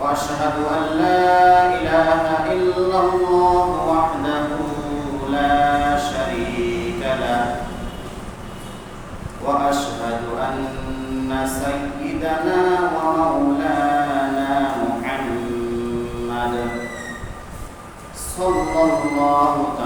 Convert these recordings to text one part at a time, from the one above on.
وأشهد أن لا إله إلا الله وحده لا شريك له. وأشهد أن سيدنا ومولانا محمد صلى الله تعالى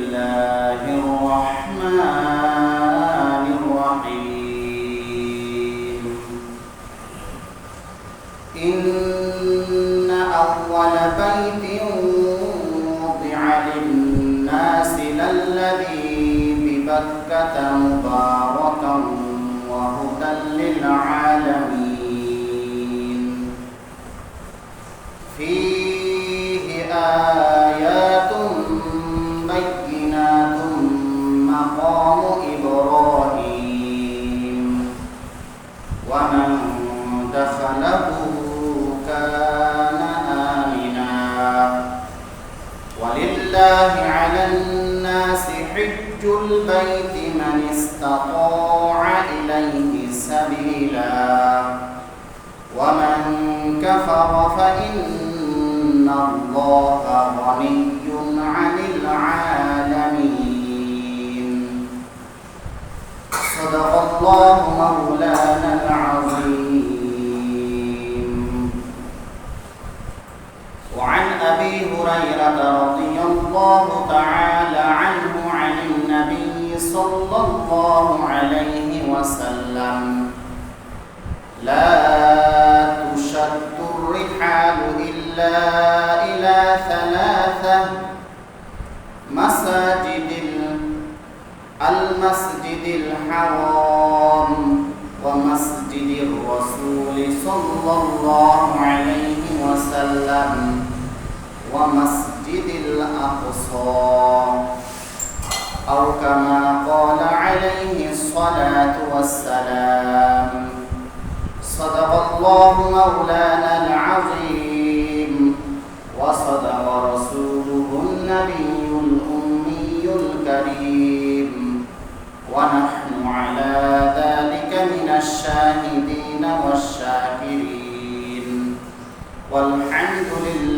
كفر فإن الله غني عن العالمين. صدق الله مولانا العظيم. وعن أبي هريرة رضي الله تعالى عنه عن النبي صلى الله عليه وسلم. لا الرحال إلا إلى ثلاثة مساجد المسجد الحرام ومسجد الرسول صلى الله عليه وسلم ومسجد الأقصى أو كما قال عليه الصلاة والسلام. صدق الله مولانا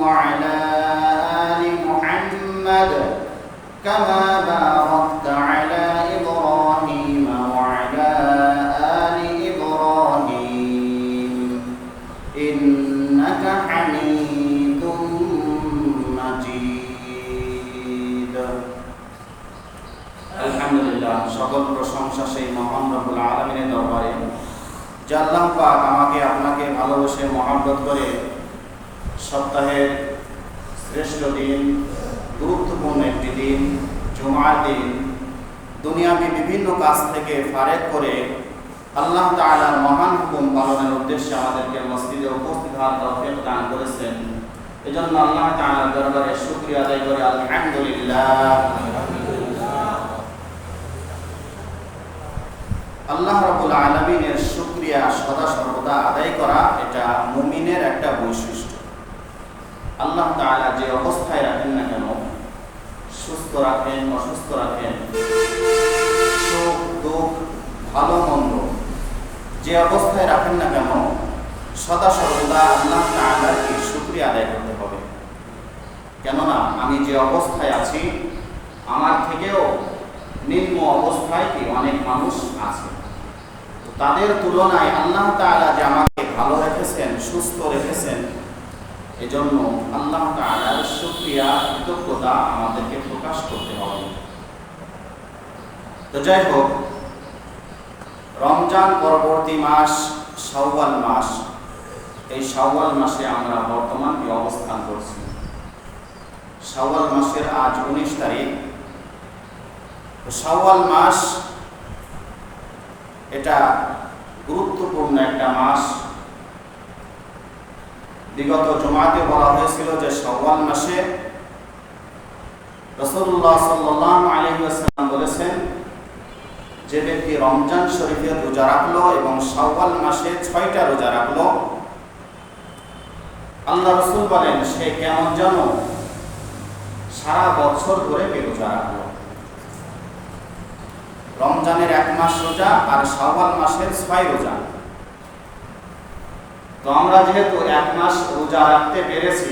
وعلى آل محمد كما باركت على إبراهيم وعلى آل إبراهيم إنك حميد مجيد আলহামদুলিল্লাহ সকল প্রশংসা সেই মহান রব্বুল আলমিনের দরবারে যে আল্লাহ পাক আমাকে আপনাকে ভালোবেসে মহাব্বত করে সপ্তাহের শ্রেষ্ঠ দিন, গুরুত্বপূর্ণ একটি দিন, জুমার দিন। দুনিয়াবি বিভিন্ন কাজ থেকে ফারেক করে আল্লাহ তাআলার মহান হুকুম পালনের উদ্দেশ্যে আমাদেরকে মসজিদে উপস্থিত হওয়ার তৌফিক দান করেছেন। এজন্য আল্লাহ তাআলার দরবারে শুকরিয়া আদায় করে আলহামদুলিল্লাহ। আল্লাহ রাব্বুল আলামিনের শুকরিয়া সদা সর্বদা আদায় করা এটা মুমিনের একটা বৈশিষ্ট্য আল্লাহ তাআলা যে অবস্থায় রাখেন না কেন, সুস্থ রাখেন, অসুস্থ রাখেন, সুখ, দুঃখ, ভালো, মন্দ, যে অবস্থায় রাখেন না কেন, সদা সর্বদা আল্লাহ তাআলাকে শুকরিয়া আদায় করতে হবে। কেননা, আমি যে অবস্থায় আছি, আমার থেকেও নিম্ন অবস্থায় কি অনেক মানুষ আছে। তাদের তুলনায় আল্লাহ তাআলা যে আমাকে ভালো রেখেছেন, সুস্থ রেখেছেন এজন্য আল্লাহ তাআলার শুকরিয়া, কৃতজ্ঞতা আমাদেরকে প্রকাশ করতে হবে। তো যাই হোক, রমজান পরবর্তী মাস, শাওয়াল মাস। এই শাওয়াল মাসে আমরা বর্তমান অবস্থান করছি? শাওয়াল মাসের আজ উনিশ তারিখ। শাওয়াল মাস, এটা গুরুত্বপূর্ণ একটা মাস। বিগত জমাতে বলা হয়েছিল যে শাওয়াল মাসে রসুল্লাহ সাল্লাহ আলহিহাসাল্লাম বলেছেন, যে ব্যক্তি রমজান শরীফের রোজা রাখল এবং শাওয়াল মাসে ছয়টা রোজা রাখল, আল্লাহ রসুল বলেন, সে কেমন যেন সারা বছর ধরে রোজা রাখল। রমজানের এক মাস রোজা আর শাওয়াল মাসের ছয় রোজা। তো আমরা যেহেতু এক মাস রোজা রাখতে পেরেছি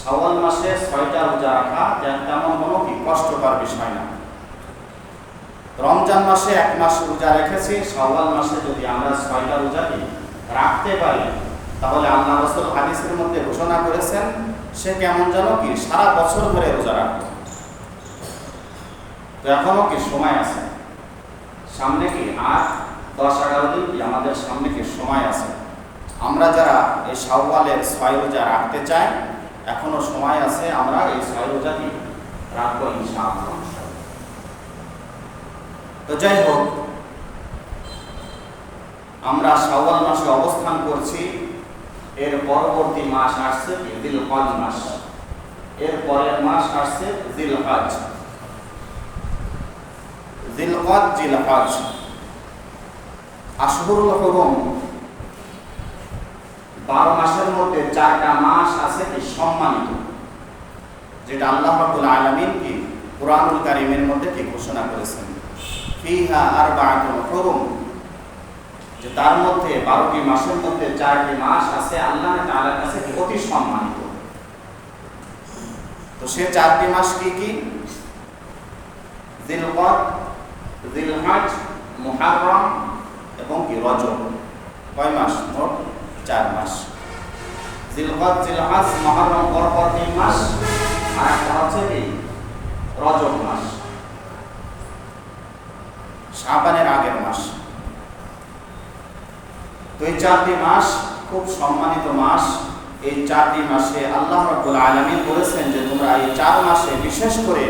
শাওয়াল মাসে ছয়টা রোজা রাখা তেমন কোনো কি কষ্টকর বিষয় না। রমজান মাসে এক মাস রোজা রেখেছি শাওয়াল মাসে যদি আমরা ছয়টা রোজা কি রাখতে পারি, তাহলে আল্লাহ রসুল হাদিসের মধ্যে ঘোষণা করেছেন, সে কেমন যেন কি সারা বছর ধরে রোজা রাখবে তো এখনও কি সময় আছে? সামনে কি আর দশ এগারো দিন কি আমাদের সামনে কি সময় আছে? আমরা যারা এই শাওয়ালের ছয় রোজা রাখতে চাই, এখনও সময় আছে আমরা এই ছয় রোজা কি রাখব তো যাই হোক, আমরা শাওয়াল মাসে অবস্থান করছি, এর পরবর্তী মাস আসছে দিলহজ মাস। এর পরের মাস আসছে দিলহজ দিলহজ জিলহজ। আশহুরুল হুরুম বারো মাসের মধ্যে চারটা মাস আছে কি সম্মানিত, যেটা আল্লাহ রাব্বুল আলামিন কি কোরআনুল কারীমের মধ্যে কি ঘোষণা করেছেন। ফিহা আরবাআতুল হুরুম, যে তার মধ্যে বারোটি মাসের মধ্যে চারটি মাস আছে আল্লাহ তাআলার কাছে অতি সম্মানিত। তো সে চারটি মাস কি কি? জিলকদ জিলহজ, মুহাররম এবং কি রজব। কয় মাস মোট? চার মাস। জিলহজ পর তিন মাস। আর একটা হচ্ছে কি? রজব মাস। শাবানের আগের মাস। চারটি মাস খুব সম্মানিত মাস। এই চারটি মাসে আল্লাহ রাব্বুল আলামিন বলেছেন যে, তোমরা এই চার মাসে বিশেষ করে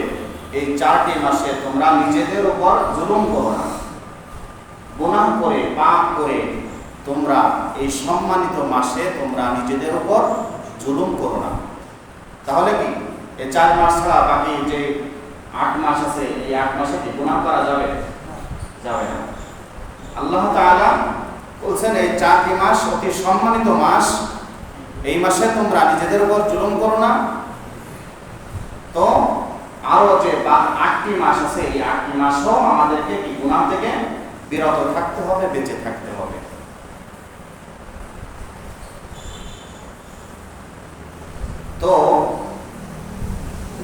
এই চারটি মাসে তোমরা নিজেদের উপর জুলুম করো না। গুনাহ করে, পাপ করে তোমরা এই সম্মানিত মাসে তোমরা নিজেদের উপর জুলুম করো না। তাহলে কি? এই চার মাস ছাড়া বাকি যে আট মাস আছে, এই আট মাসে কি গুনাহ করা যাবে? যাবে না। আল্লাহ তাআলা বলছেন, এই চারটি মাস অতি সম্মানিত মাস। এই মাসে তোমরা নিজেদের উপর জুলুম করো না। তো আরও যে আটটি মাস আছে, এই আটটি মাসও আমাদেরকে কি গুনাহ থেকে বিরত থাকতে হবে, বেঁচে থাকতে হবে তো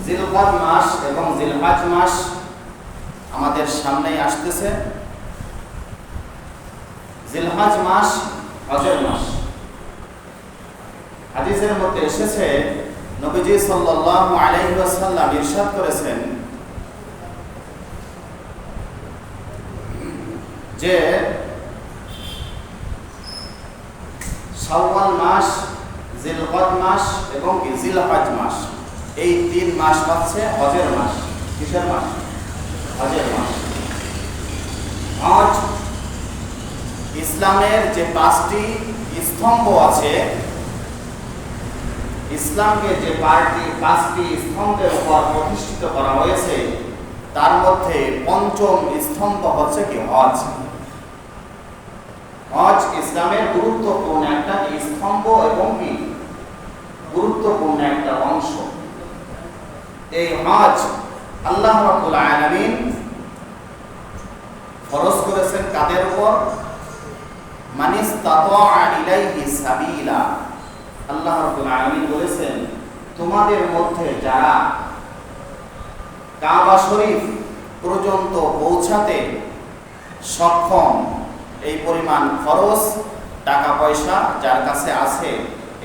জিলকাদ মাস এবং জিলহাজ মাস আমাদের সামনেই আসতেছে। জিলহাজ মাস হজের মাস। হাদিসের মধ্যে এসেছে, নবীজি সাল্লাল্লাহু আলাইহি ওয়াসাল্লাম ইরশাদ করেছেন যে শাওয়াল মাস জিলকদ মাস এবং জিলহজ মাস। এই তিন মাস হচ্ছে হজের মাস। কিসের মাস? হজের মাস। হজ, ইসলামের যে পাঁচটি স্তম্ভ আছে, ইসলামকে যে পার্টি পাঁচটি স্তম্ভের উপর প্রতিষ্ঠিত করা হয়েছে, তার মধ্যে পঞ্চম স্তম্ভ হচ্ছে কি হজ। হজ ইসলামের গুরুত্বপূর্ণ একটা স্তম্ভ এবং কি? গুরুত্বপূর্ণ একটা অংশ। এই হজ আল্লাহ রাব্বুল আলামিন ফরজ করেছেন কাদের উপর? মানিস ইলাইহি সাবিলা। আল্লাহ আলামিন বলেছেন, তোমাদের মধ্যে যারা কাবা শরীফ পর্যন্ত পৌঁছাতে সক্ষম, এই পরিমাণ খরচ, টাকা পয়সা যার কাছে আছে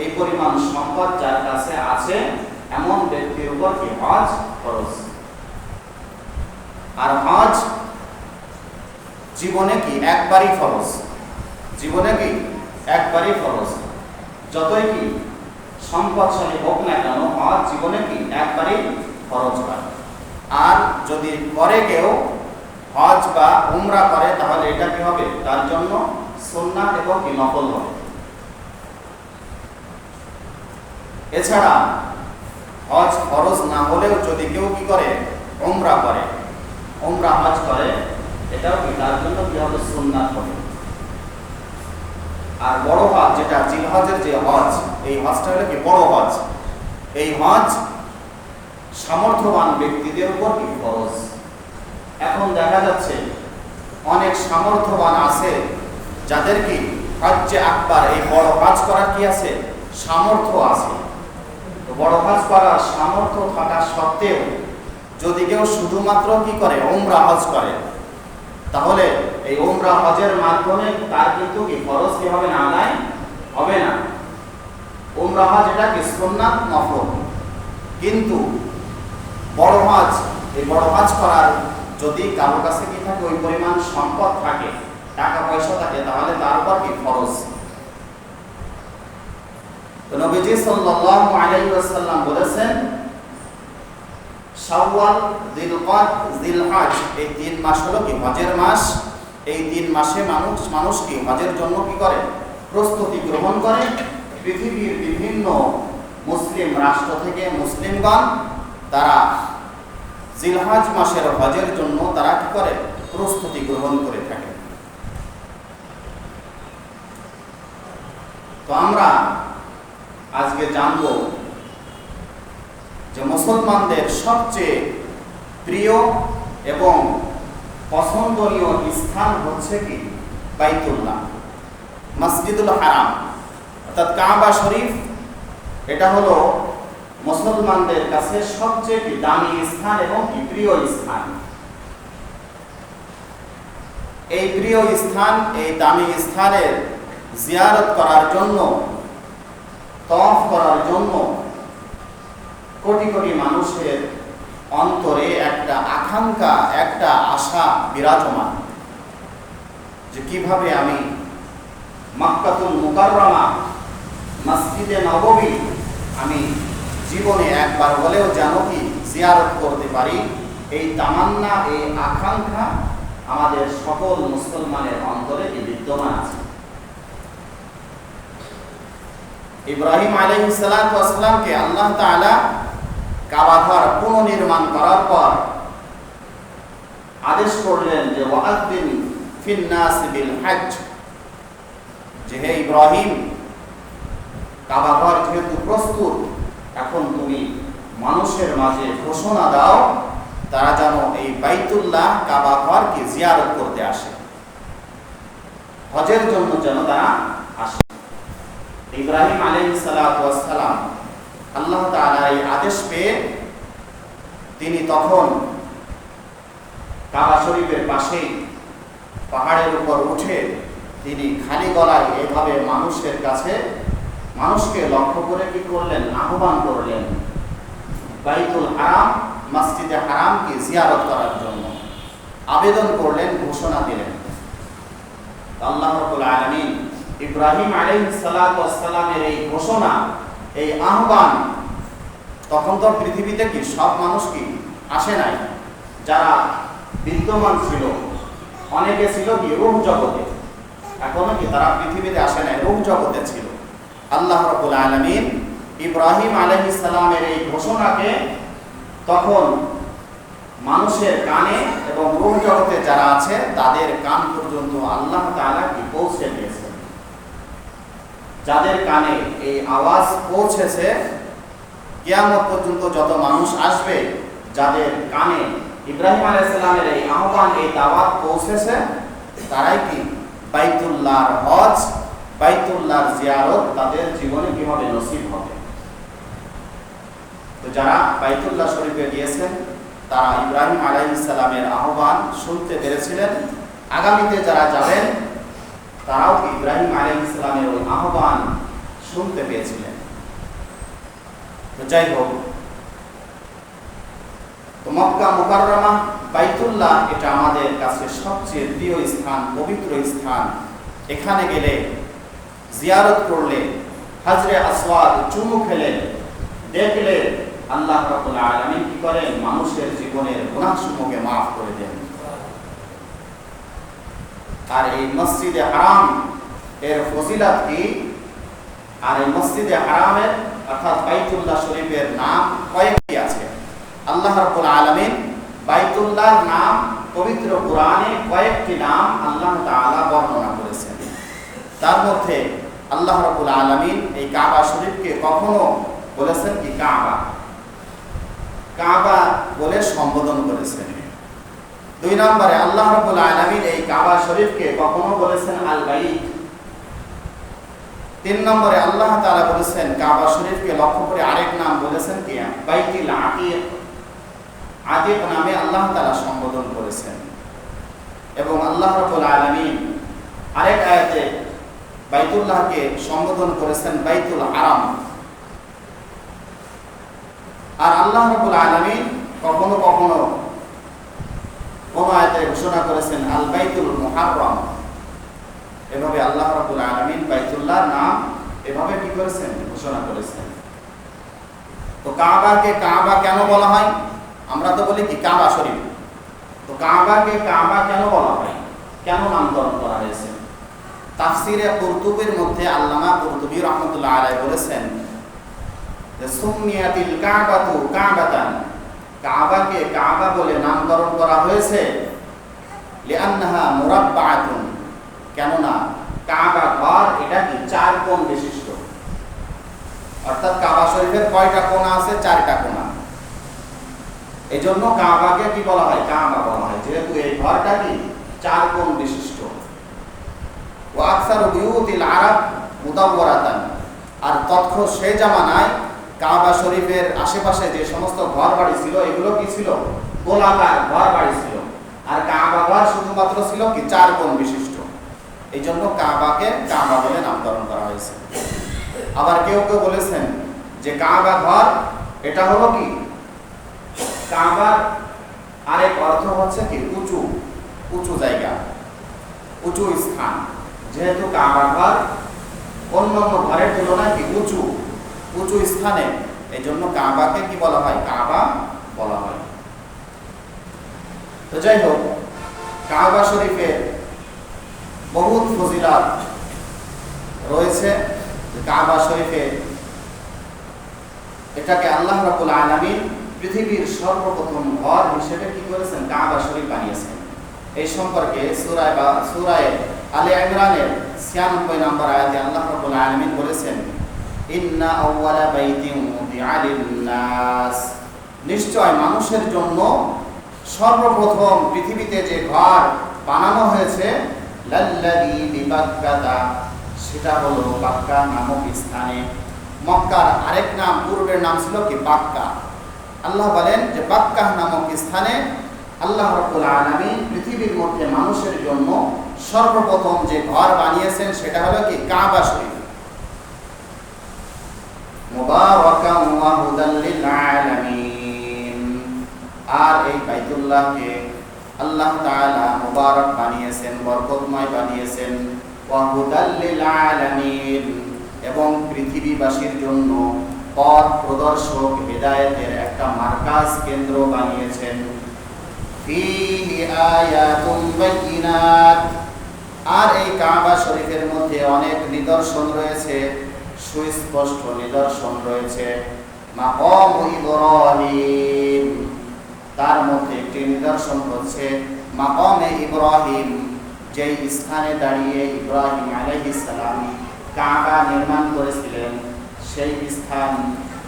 এই পরিমাণ সম্পদ যার কাছে আছে, এমন ব্যক্তির উপর কি হজ খরচ আর হজ জীবনে কি একবারই ফরজ? জীবনে কি একবারই ফরজ? যতই কি সম্পদশালী হোক না কেন, হজ জীবনে কি একবারই ফরজ হয়। আর যদি করে কেউ হজ বা উমরা করে, তাহলে এটা কি হবে? তার জন্য সুন্নাত এবং কি নকল হবে। এছাড়া হজ ফরজ না হলেও যদি কেউ কি করে? উমরা করে। উমরা হজ করে, এটাও কি তার জন্য কি হবে সুন্নাত হবে। আর বড় হজ যেটা, জিলহজের যে হজ, এই হজটা হলো কি? বড় হজ। এই হজ সামর্থ্যবান ব্যক্তিদের উপর কি? ফরজ। এখন দেখা যাচ্ছে অনেক সামর্থ্যবান আছে যাদের কি হজ্জে আকবার, এই বড় কাজ করার কি আছে? সামর্থ্য আছে। বড় হজ করার সামর্থ্য থাকা সত্ত্বেও যদি কেউ শুধুমাত্র কি করে? ওমরা হজ করে। তাহলে এই ওমরা হজের মাধ্যমে তার কিন্তু কি ফরজ কি হবে না? আদায় হবে না। ওমরা হজ এটা কি সুন্নাত? নফল। কিন্তু বড় হজ, এই বড় হজ করার যদি কারও কাছে কি থাকে? ওই পরিমাণ সম্পদ থাকে, টাকা পয়সা থাকে, তাহলে তার উপর কি খরচ নবীজি সাল্লাল্লাহু আলাইহি ওয়াসাল্লাম বলেছেন, শাওয়াল এই তিন মাস হলো কি? হজের মাস। এই তিন মাসে মানুষ মানুষ কি? হজের জন্য কি করে? প্রস্তুতি গ্রহণ করে। পৃথিবীর বিভিন্ন মুসলিম রাষ্ট্র থেকে মুসলিমগণ, তারা জিলহাজ মাসের হজের জন্য তারা কি করে? প্রস্তুতি গ্রহণ করে থাকে। তো আমরা আজকে জানব যে মুসলমানদের সবচেয়ে প্রিয় এবং পছন্দনীয় স্থান হচ্ছে কি? বাইতুল্লাহ, মসজিদুল হারাম। অর্থাৎ কাবা শরীফ, এটা হলো মুসলমানদের কাছে সবচেয়ে দামি স্থান এবং প্রিয় স্থান? এই প্রিয় স্থান, এই দামি স্থানের জিয়ারত করার জন্য তফ করার জন্য কোটি কোটি মানুষের অন্তরে একটা আকাঙ্ক্ষা, একটা আশা বিরাজমান। যে কীভাবে আমি মাক্কাতুল মুকাররমা, মসজিদে নববী আমি জীবনে একবার হলেও যেন কি জিয়ারত করতে পারি, এই তামান্না, এই আকাঙ্ক্ষা আমাদের সকল মুসলমানের অন্তরে বিদ্যমান আছে? ইব্রাহিম সালাতু আল্লাহ তাআলা কাবা পুনর্নির্মাণ করার পর আদেশ করলেন যে হে ইব্রাহিম, কাবা ঘর যেহেতু প্রস্তুত, এখন তুমি মানুষের মাঝে ঘোষণা দাও, তারা যেন এই বাইতুল্লাহ কাবা জিয়ারত করতে আসে। হজের জন্য যেন তারা আসে। ইব্রাহিম আলাইহিস সালাম আল্লাহ তাআলা এই আদেশ পেয়ে তিনি তখন কাবা শরীফের পাশেই পাহাড়ের উপর উঠে তিনি খালি গলায় এভাবে মানুষের কাছে মানুষকে লক্ষ্য করে কি করলেন? আহ্বান করলেন বাইতুল হারাম, মসজিদে হারামকে জিয়ারত করার জন্য। আবেদন করলেন, ঘোষণা দিলেন। আল্লাহ আলামিন ইব্রাহিম আলাইহিস সালাতু এই ঘোষণা, এই আহ্বান, তখন তো পৃথিবীতে কি সব মানুষ কি আসে নাই? যারা বিদ্যমান ছিল, অনেকে ছিল কি রূপ জগতে, এখনও কি তারা পৃথিবীতে আসে নাই রূপ জগতে ছিল। আল্লাহ রাব্বুল আলামিন ইব্রাহিম আলাইহিস সালামের এই ঘোষণাকে তখন মানুষের কানে এবং রূপ জগতে যারা আছে, তাদের কান পর্যন্ত আল্লাহ তাআলা কি পৌঁছে দিয়েছেন? যাদের কানে এই আওয়াজ পৌঁছেছে, কিয়ামত পর্যন্ত যত মানুষ আসবে, যাদের কানে ইব্রাহিম আলাইসাল্লামের এই আহ্বান, এই দাওয়াত পৌঁছেছে, তারাই কি বাইতুল্লাহর হজ, বাইতুল্লাহর জিয়ারত তাদের জীবনে কীভাবে নসিব হবে? তো যারা বাইতুল্লাহ শরীফে গিয়েছেন, তারা ইব্রাহিম আলাইসালামের আহ্বান শুনতে পেরেছিলেন। আগামীতে যারা যাবেন তারাও ইব্রাহিম আলাইসালামের ওই আহ্বান শুনতে পেয়েছিলেন। তো যাই হোক, তো মক্কা বাইতুল্লাহ এটা আমাদের কাছে সবচেয়ে প্রিয় স্থান, পবিত্র স্থান। এখানে গেলে জিয়ারত করলে, হাজরে আসওয়াদ চুমু খেলে, দেখলে আল্লাহ আলামিন কি করেন? মানুষের জীবনের গুনাহসমূহকে মাফ করে দেন। আর এই মসজিদে হারাম এর ফজিলাত কি? আর এই মসজিদে হারামের অর্থাৎ বাইতুল্লাহ শরীফের নাম কয়েকটি আছে। আল্লাহ রাব্বুল আলামিন বাইতুল্লাহর নাম পবিত্র কোরআনে কয়েকটি নাম আল্লাহ তাআলা বর্ণনা করেছেন। তার মধ্যে আল্লাহ রাব্বুল আলামিন এই কাবা শরীফকে কখনো বলেছেন কি কাবা? কাবা বলে সম্বোধন করেছেন। দুই নম্বরে আল্লাহ রাব্বুল আলামিন এই কাবা শরীফকে কখনো বলেছেন আল বাইত তিন নম্বরে আল্লাহ তাআলা বলেছেন কাবা শরীফকে লক্ষ্য করে আরেক নাম বলেছেন কি? বাইতুল আতিক। আতিক নামে আল্লাহ তাআলা সম্বোধন করেছেন। এবং আল্লাহ রাব্বুল আলামিন আরেক আয়াতে বাইতুল্লাহকে সম্বোধন করেছেন বাইতুল আরাম আর আল্লাহ রাব্বুল আলামিন কখনো আয়াতে ঘোষণা করেছেন আল বাইতুল মুহাররম। এভাবে আল্লাহ রাব্বুল আলামিন বাইতুল্লাহর নাম এভাবে কি করেছেন? ঘোষণা করেছেন। তো কাবাকে কাবা কেন বলা হয়? আমরা তো বলি কি, কাবা শরীফ। তো কাবাকে কাবা কেন বলা হয়? কেন নামকরণ করা হয়েছে? তাফসিরে কুরতুবির মধ্যে আল্লামা কুরতুবি রহমতুল্লাহ আলাইহি বলেছেন যে সুমিয়াতিল কাবাতু কাবাতান। কাবাকে কাবা বলে নামকরণ করা হয়েছে। লিআন্নাহা মুরাব্বাআতুন, কেননা কাবা ঘর এটা কি চার কোণ বিশিষ্ট। অর্থাৎ কাবা শরীফের কয়টা কোণা আছে? চারটা কোণা কাবাকে কি বলা হয়? কাবা বলা হয়। যেহেতু এই ঘরটা কি? চার কোণ বিশিষ্ট। ও আকসার বিউতিল আরব আর তৎক্ষ সে জামানায় কাবা শরীফের আশেপাশে যে সমস্ত ঘর বাড়ি ছিল, এগুলো কি ছিল? গোলাকার ঘর বাড়ি ছিল। আর কাবা ঘর শুধুমাত্র ছিল কি চার কোণ বিশিষ্ট। এই জন্য কাবাকে কাবা বলে নামকরণ করা হয়েছে। আবার কেউ কেউ বলেছেন যে কাবা ঘর, এটা হলো কি? কাবার আরেক অর্থ হচ্ছে কি? উঁচু উঁচু জায়গা, উঁচু স্থান। যেহেতু কাবা ঘর অন্য অন্য ঘরের তুলনায় কি? উঁচু উঁচু স্থানে। এই জন্য কাবাকে কি বলা হয়? কাবা বলা হয়। তো যাই হোক, কাবা শরীফের বহুত ফজিলাত রয়েছে। কাবা শরীফে এটাকে আল্লাহ রাবুল আলামিন পৃথিবীর সর্বপ্রথম ঘর হিসেবে কি করেছেন? কাবা শরীফ বানিয়েছেন। এই সম্পর্কে সূরায় বা সূরায় আলে ইমরানের 96 নম্বর আয়াতে আল্লাহ রাব্বুল আলামিন বলেছেন, ইন্না আউওয়ালা বাইতিন উদিআ লিন-নাস নিশ্চয় মানুষের জন্য সর্বপ্রথম পৃথিবীতে যে ঘর বানানো হয়েছে সেটা হলো বাক্কা নামক স্থানে। মক্কার আরেক নাম পূর্বের নাম ছিল কি? বাক্কা। আল্লাহ বলেন যে বাক্কা নামক স্থানে আল্লাহ রাব্বুল আলামিন পৃথিবীর মধ্যে মানুষের জন্য সর্বপ্রথম যে ঘর বানিয়েছেন, সেটা হলো কি? কাবা শরীফ। মুবারাকান ওয়া আলামিন। আর এই বাইতুল্লাহকে আল্লাহ তাআলা মুবারক বানিয়েছেন, বরকতময় বানিয়েছেন। ওয়া হুদাল লিল আলামিন। এবং পৃথিবীবাসীর জন্য পথ প্রদর্শক হেদায়েতের একটা মার্কাজ কেন্দ্র বানিয়েছেন। ফিহি আয়াতুম বাইয়িনাত আর এই কাবা শরীফের মধ্যে অনেক নিদর্শন রয়েছে, সুস্পষ্ট নিদর্শন রয়েছে। মাকাম ইব্রাহিম। তার মধ্যে একটি নিদর্শন হচ্ছে মাকামে ইব্রাহিম, যেই স্থানে দাঁড়িয়ে ইব্রাহিম আলাইহিস সালাম কাবা নির্মাণ করেছিলেন। সেই স্থান,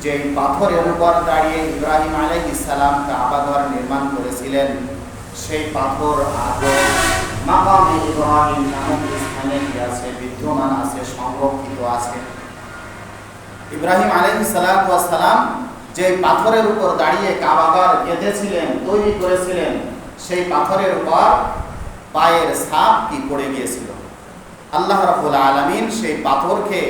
যেই পাথরের উপর দাঁড়িয়ে ইব্রাহিম সালাম কাবা নির্মাণ করেছিলেন, সেই পাথর আজও মাকামে ইব্রাহিম নামক স্থানে আছে, বিদ্যমান আছে, সংরক্ষিত আছে। ইব্রাহিম আলাইহিস সালাম যে পাথরের উপর দাঁড়িয়ে কাবাগার গেঁথেছিলেন তৈরি করেছিলেন, সেই পাথরের উপর পায়ের ছাপ কি পড়ে গিয়েছিল? আল্লাহ রাবুল আলমিন সেই পাথরকে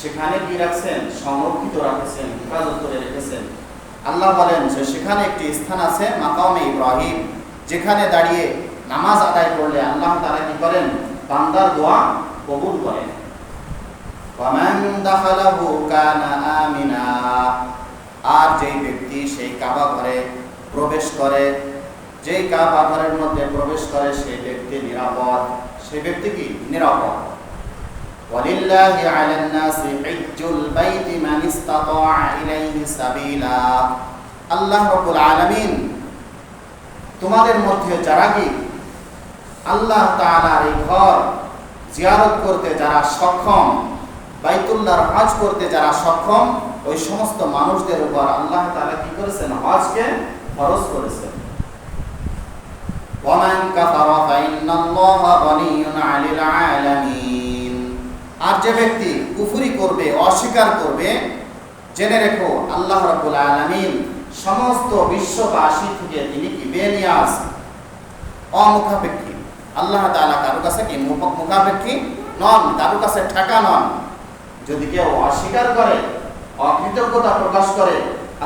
সেখানে কি রাখছেন? সংরক্ষিত রাখেছেন, হেফাজত করে রেখেছেন। আল্লাহ বলেন যে সেখানে একটি স্থান আছে, মাকামে ইব্রাহিম, যেখানে দাঁড়িয়ে নামাজ আদায় করলে আল্লাহ তারা কি করেন? বান্দার দোয়া কবুল করেন। ওয়ামান দাখালাহু কানা আমিনা আর যেই ব্যক্তি সেই কাবা ঘরে প্রবেশ করে যেই কাবা ঘরের মধ্যে প্রবেশ করে সেই ব্যক্তি নিরাপদ সেই ব্যক্তি কি নিরাপদ ولله على الناس حج البيت من استطاع إليه سبيلا আল্লাহ রব্বুল আলামিন তোমাদের মধ্যে যারা কি আল্লাহ তাআলার এই ঘর জিয়ারত করতে যারা সক্ষম বাইতুল্লাহর হজ করতে যারা সক্ষম, ওই সমস্ত মানুষদের উপর আল্লাহ তাআলা কি করেছেন? হজকে ফরজ করেছেন। আর যে ব্যক্তি করবে, অস্বীকার করবে, জেনে রেখো, আল্লাহ সমস্ত বিশ্ববাসী থেকে তিনি কি বেনিয়াজ? অমুখাপেক্ষী। আল্লাহ তাআলা কারও কাছে কি মুখ- মুখাপেক্ষী নন, কারও কাছে ঠেকা নন। যদি কেউ অস্বীকার করে, অকৃতজ্ঞতা প্রকাশ করে,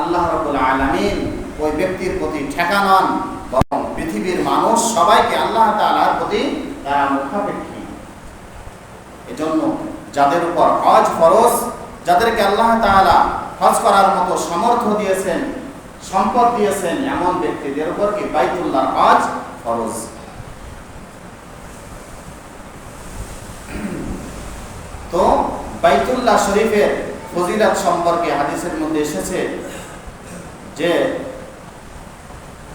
আল্লাহ রাব্বুল আলামিন ওই ব্যক্তির প্রতি ঠেকা নন, বরং পৃথিবীর মানুষ সবাইকে আল্লাহ তাআলার প্রতি তারা মুখাপেক্ষী। এজন্য যাদের উপর হজ ফরজ, যাদেরকে আল্লাহ তাআলা হজ করার মতো সামর্থ্য দিয়েছেন, সম্পদ দিয়েছেন, এমন ব্যক্তিদের উপর কি বাইতুল্লাহ হজ ফরজ? তো বাইতুল্লাহ শরীফের ফজিলাত সম্পর্কে হাদিসের মধ্যে এসেছে যে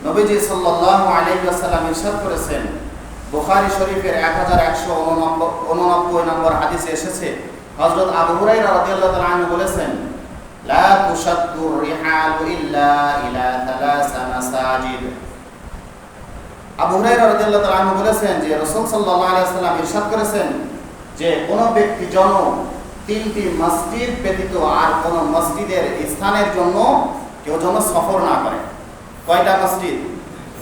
নবীজি সাল্লাল্লাহু আলাইহি ওয়াসাল্লাম ইরশাদ করেছেন, বুখারী শরীফের 1189 নম্বর হাদিসে এসেছে, হযরত আবু হুরায়রা রাদিয়াল্লাহু তাআলা আনহু বলেছেন, লা তুশাদ্দু রিহালু ইল্লা ইলা থালাসা মাসাজিদ। আবু হুরায়রা রাদিয়াল্লাহু তাআলা আনহু বলেছেন যে রাসূল সাল্লাল্লাহু আলাইহি ওয়াসাল্লাম ইরশাদ করেছেন যে কোন ব্যক্তি জন তিনটি মসজিদ ব্যতীত আর কোন মসজিদের স্থানের জন্য কেউ যেন সফর না করে। কয়টা মসজিদ?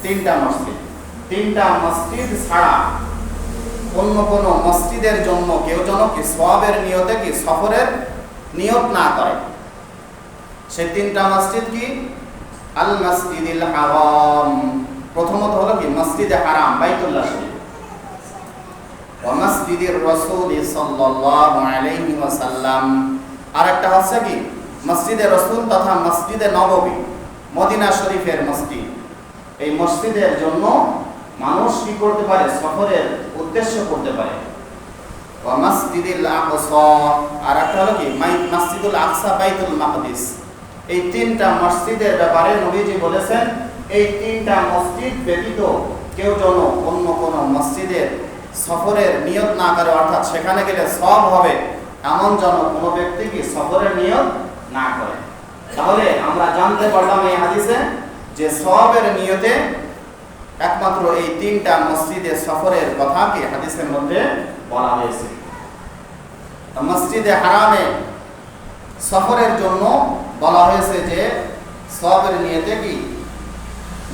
তিনটা মসজিদ। তিনটা মসজিদ ছাড়া অন্য কোন মসজিদের জন্য কেউ যেন কি সবের নিয়তে কি সফরের নিয়ত না করে। সেই তিনটা মসজিদ কি? আল মসজিদিল হারাম। প্রথমত হলো কি, মসজিদে হারাম, বাইতুল্লাহ শরীফ। মসজিদির রাসূল সাল্লাল্লাহু আলাইহি ওয়াসাল্লাম। আরেকটা হচ্ছে কি? মসজিদে রসুল তথা মসজিদে নববী, মদিনা শরীফের মসজিদ। এই মসজিদের জন্য মানুষ কি করতে পারে? সফরের উদ্দেশ্য করতে পারে। আর একটা হলো কি? মসজিদুল আকসা, বাইতুল মাকদিস। এই তিনটা মসজিদের ব্যাপারে নবীজি বলেছেন, এই তিনটা মসজিদ ব্যতীত কেউ যেন অন্য কোন মসজিদের সফরের নিয়ত না করে, অর্থাৎ সেখানে গেলে সব হবে, এমন যেন কোনো ব্যক্তি কি সফরের নিয়ত না করে। তাহলে আমরা জানতে পারলাম এই হাদিসে যে সবের নিয়তে একমাত্র এই তিনটা মসজিদে সফরের কথা কি হাদিসের মধ্যে বলা হয়েছে। মসজিদে হারামে সফরের জন্য বলা হয়েছে যে সবের নিয়তে কি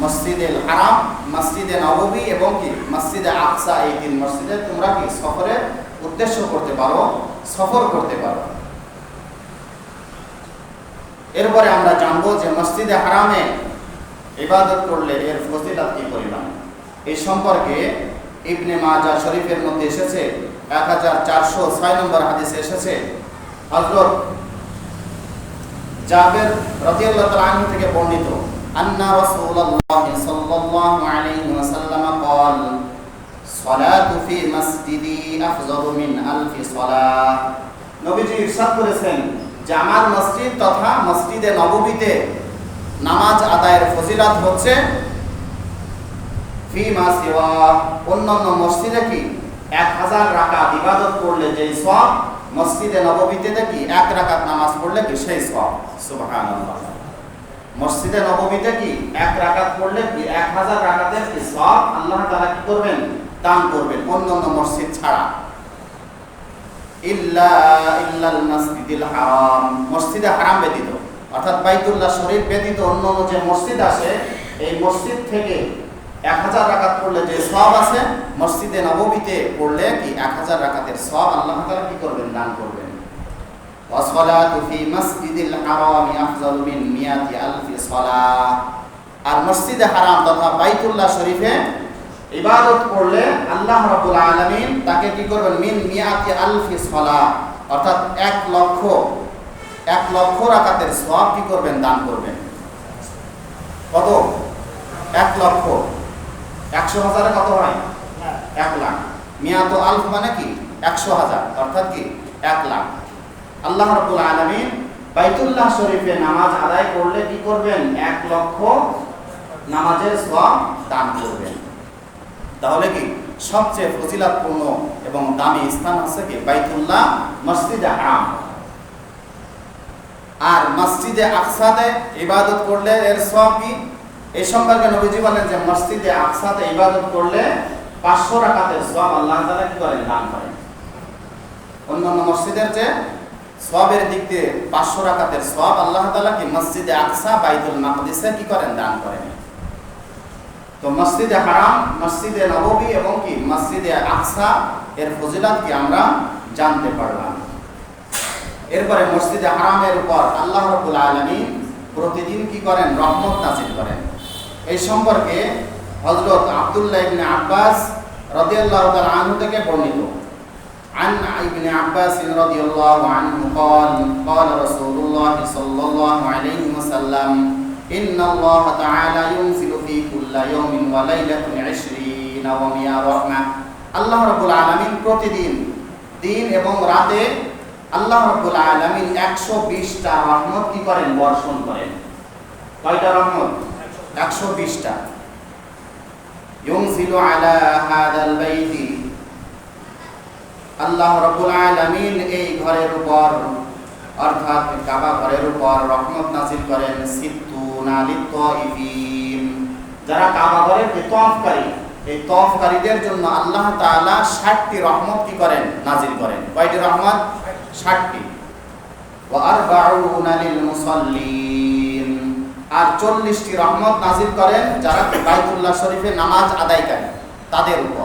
মসজিদে হারাম, মসজিদে নববী এবং কি? মসজিদে আকসা এই তিন মসজিদে তোমরা কি সফরের উদ্দেশ্য করতে পারো, সফর করতে পারো। এরপরে আমরা জানব যে মসজিদে হারামে ইবাদত করলে এর ফজিলত কি পরিমাণ? এই সম্পর্কে ইবনে মাজা শরীফের মধ্যে এসেছে, এক হাজার চারশো ছয় নম্বর হাদিসে এসেছে হজরত জাবের রাদিয়াল্লাহু তাআলা আনহু থেকে বর্ণিত। আন্না রাসূলুল্লাহ সাল্লাল্লাহু আলাইহি ওয়াসাল্লাম قال صلاة في مسجدي أفضل من ألف صلاة নবীজি ইরশাদ করেছেন যে আমার মসজিদ তথা মসজিদে নববীতে নামাজ আদায়ের ফজিলত হচ্ছে ফি মা সিওয়া অন্যান্য মসজিদে কি এক হাজার রাকাত ইবাদত করলে যে সব মসজিদে নববীতে কি এক রাকাত নামাজ পড়লে কি সেই সব সুবহানাল্লাহ মসজিদে নববীতে কি এক রাকাত পড়লে এক হাজার রাকাতের সব আল্লাহ তাআলা কি করবেন? দান করবেন অন্যান্য মসজিদ ছাড়া। ইল্লা ইল্লাল হারাম। মসজিদে হারাম ব্যতীত। অর্থাৎ বাইতুল্লাহ শরীফ ব্যতীত অন্য অন্য যে মসজিদ আছে, এই মসজিদ থেকে এক হাজার রাকাত পড়লে যে সব আছে, মসজিদে নবমীতে পড়লে কি এক হাজার রাকাতের সব আল্লাহ তাআলা কি করবেন? দান করবেন। ওয়াসসালাতু ফি মাসজিদিল হারামি আফজালু মিন মিয়াতি আলফি সালাহ আর মসজিদে হারাম তথা বাইতুল্লাহ শরীফে ইবাদত করলে আল্লাহ রাব্বুল আলামিন তাকে কি করবেন? মিন মিয়াতি আলফি সালাহ অর্থাৎ এক লক্ষ এক লক্ষ রাকাতের সওয়াব কি করবেন? দান করবেন। কত? এক লক্ষ। একশো হাজারে কত হয়। এক লাখ। মিয়াত আলফ মানে কি? একশো হাজার। অর্থাৎ কি? এক লাখ। আল্লাহ রাব্বুল আলামিন বাইতুল্লাহ শরীফে নামাজ আদায় করলে কি করবেন? এক লক্ষ নামাজের সওয়াব দান করবেন। তাহলে কি সবচেয়ে ফজিলাতপূর্ণ এবং দামি স্থান হচ্ছে কি? বাইতুল্লাহ মসজিদে হারাম আর মসজিদে আকসাতে ইবাদত করলে এর সওয়াব কি? এই সম্পর্কে নবীজি বলেন যে মসজিদে আকসাতে ইবাদত করলে পাঁচশো রাকাতের সওয়াব আল্লাহ তাআলা কি করেন? দান করেন। অন্যান্য মসজিদের যে সওয়াবের দিক দিয়ে পাঁচশো রাকাতের সওয়াব আল্লাহ তাআলা কি মসজিদে আকসা, বাইতুল মাকদিসে কি করেন? দান করেন। তো মসজিদে হারাম, মসজিদে নববী এবং কি মসজিদে আকসা, এর ফজিলত কি আমরা জানতে পারলাম। এরপরে মসজিদে হারামের উপর আল্লাহ রাব্বুল আলামিন প্রতিদিন কি করেন? রহমত নাজিল করেন। এই সম্পর্কে হযরত আব্দুল্লাহ ইবনে আব্বাস রাদিয়াল্লাহু তাআলা আনহু থেকে বর্ণিত। عن ابن عباس رضي الله عنه قال قال رسول الله صلى الله عليه وسلم إن الله تعالى ينزل في كل يوم وليلة عشرين ومئة رحمة আল্লাহ রাব্বুল আলামিন প্রতিদিন দিন এবং রাতে আল্লাহ রাব্বুল আলামিন 120টা রহমত কি করেন বর্ষণ করেন কয়টা রহমত 120টা ইউনজিলু আলা হাদাল বাইতি আল্লাহ রাব্বুল আলামিন এই ঘরের উপর, অর্থাৎ কাবা ঘরের উপর রহমত নাজিল করেন যারা কাবা ঘরের যে তওয়াফকারী এই তওয়াফকারীদের জন্য আল্লাহ তাআলা 60টি রহমত কি করেন? নাজিল করেন। কয়টি রহমত? 60টি ওয়া আরবাউনা লিল মুসাল্লিন। আর 40টি রহমত নাজিল করেন যারা বাইতুল্লাহ শরীফে নামাজ আদায়কারী তাদের উপর।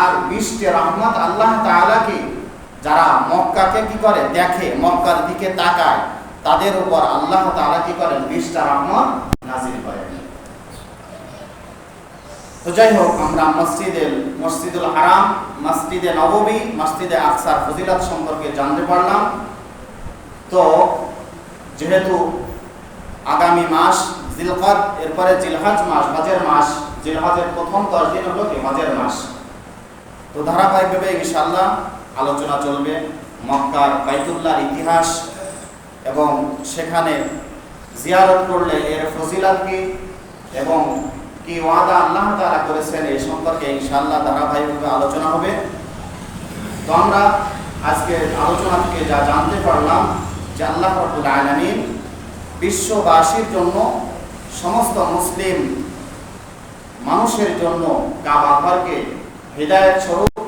আর 20টি রহমত আল্লাহ তাআলা কি যারা মক্কাকে কি করে দেখে, মক্কার দিকে তাকায়, তাদের উপর আল্লাহ তাআলা কি করেন? 20টা রহমত নাজিল করেন। তো যাই হোক, আমরা মসজিদে মসজিদুল হারাম, মসজিদে নববী, মসজিদে আকসার ফজিলত সম্পর্কে জানতে পারলাম। তো যেহেতু আগামী মাস জিলকাদ এরপরে জিলহাজ মাস, হজের মাস। জিলহাজের প্রথম দশ দিন হলো কি? হজের মাস। তো ধারাবাহিকভাবে ইনশাআল্লাহ আলোচনা চলবে মক্কার বাইতুল্লাহর ইতিহাস এবং সেখানে জিয়ারত করলে এর ফজিলাত কি এবং কি ওয়াদা আল্লাহ তাআলা করেছেন এই সম্পর্কে ইনশাআল্লাহ ধারাবাহিকভাবে আলোচনা হবে। তো আমরা আজকে আলোচনা থেকে যা জানতে পারলাম যে আল্লাহ রাব্বুল আলামিন বিশ্ববাসীর জন্য সমস্ত মুসলিম মানুষের জন্য কাবা হৃদায়ত স্বরূপ,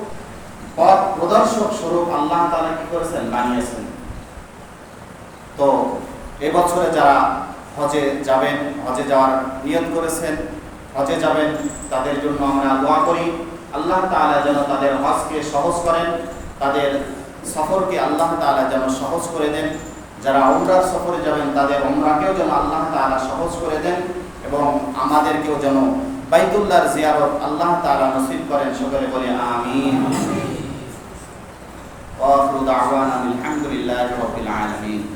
পথ প্রদর্শক স্বরূপ আল্লাহ তাআলা কি করেছেন? বানিয়েছেন। তো এবছরে যারা হজে যাবেন, হজে যাওয়ার নিয়ত করেছেন, হজে যাবেন, তাদের জন্য আমরা দোয়া করি। আল্লাহ তাআলা যেন তাদের হজকে সহজ করেন, তাদের সফরকে আল্লাহ তাআলা যেন সহজ করে দেন। যারা উমরার সফরে যাবেন তাদের উমরাকেও যেন আল্লাহ তালা সহজ করে দেন এবং আমাদেরকেও যেন বাইতুল্লাহর জিয়ারত আল্লাহ তালা নসিব করেন। সকলে বলে আমিন। ওয়া আমি আলহামদুলিল্লাহি রাব্বিল আলামিন।